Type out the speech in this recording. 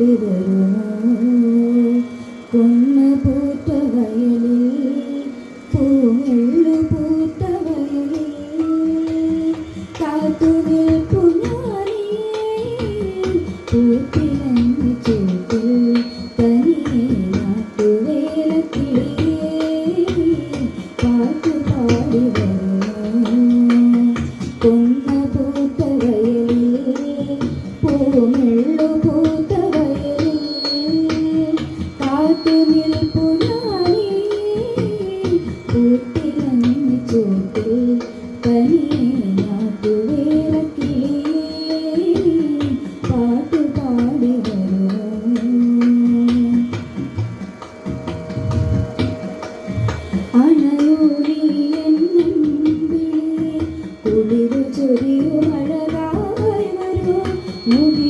വിടരുമോ കൊന്ന പൂത്ത വയലിൽ പൂമുള്ളു പൂത്ത വയലിൽ കാത്തു നിൽപ്പുനാലിയെ പൂത്തിരഞ്ഞു ചേട്ടിൽ തനിയെ നാട്ടുവേല കിളിയേ പാട്ടു പാടി വരുമോ കൊന്ന You.